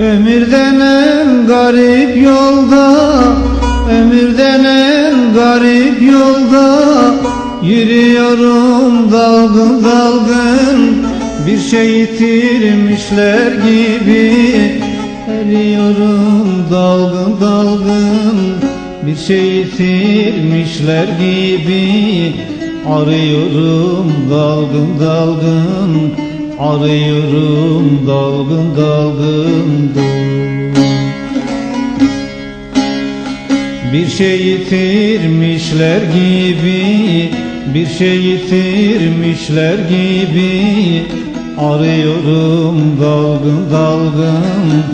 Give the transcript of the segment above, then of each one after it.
Ömürden en garip yolda Ömürden en garip yolda Yürüyorum dalgın dalgın. Bir şey yitirmişler gibi Eriyorum dalgın dalgın. Bir şey yitirmişler gibi Arıyorum dalgın dalgın Arıyorum dalgın dalgın Bir şey yitirmişler gibi Bir şey yitirmişler gibi. Arıyorum dalgın dalgın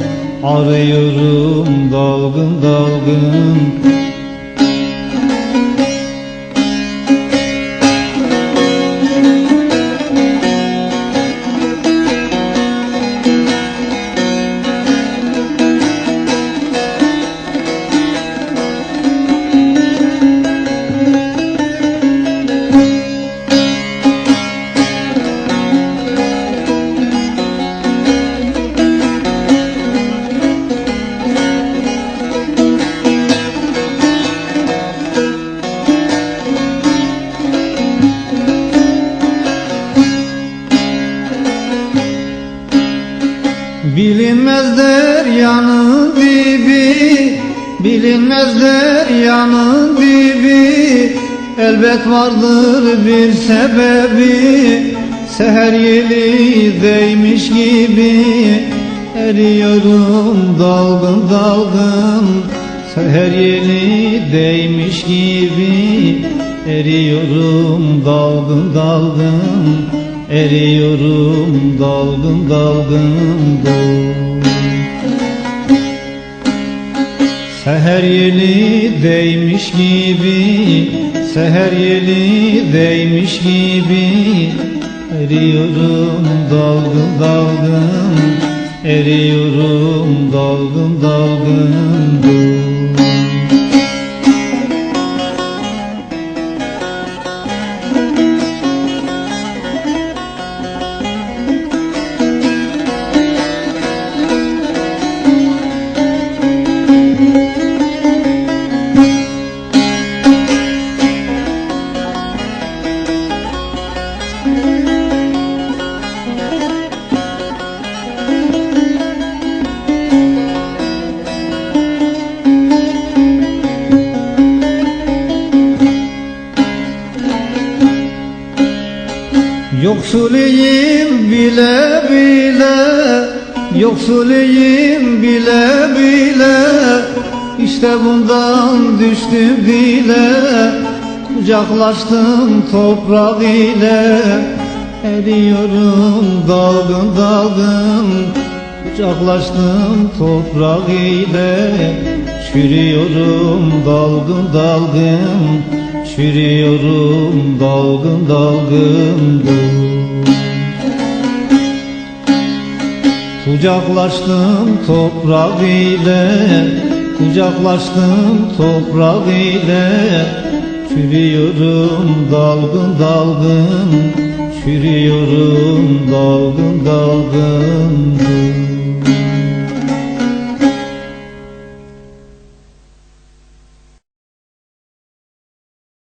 Arıyorum dalgın dalgın Bilinmez deryanın dibi Bilinmez deryanın dibi. Elbet vardır bir sebebi Seher yeli değmiş gibi. Eriyorum dalgın dalgın Seher yeli değmiş gibi. Eriyorum dalgın dalgın Eriyorum dalgın dalgın dalgın Seher yeli değmiş gibi Seher yeli değmiş gibi. Eriyorum dalgın dalgın Eriyorum dalgın dalgın dalgın Yoksuluyum bile bile Yoksuluyum bile bile. İşte bundan düştüm dile Kucaklaştım toprak ile. Eriyorum dalgın dalgın Kucaklaştım toprak ile. Çürüyorum dalgın dalgın Çürüyorum dalgın dalgın Kucaklaştım toprak ile Kucaklaştım toprak ile. Çürüyorum dalgın dalgın Çürüyorum dalgın dalgın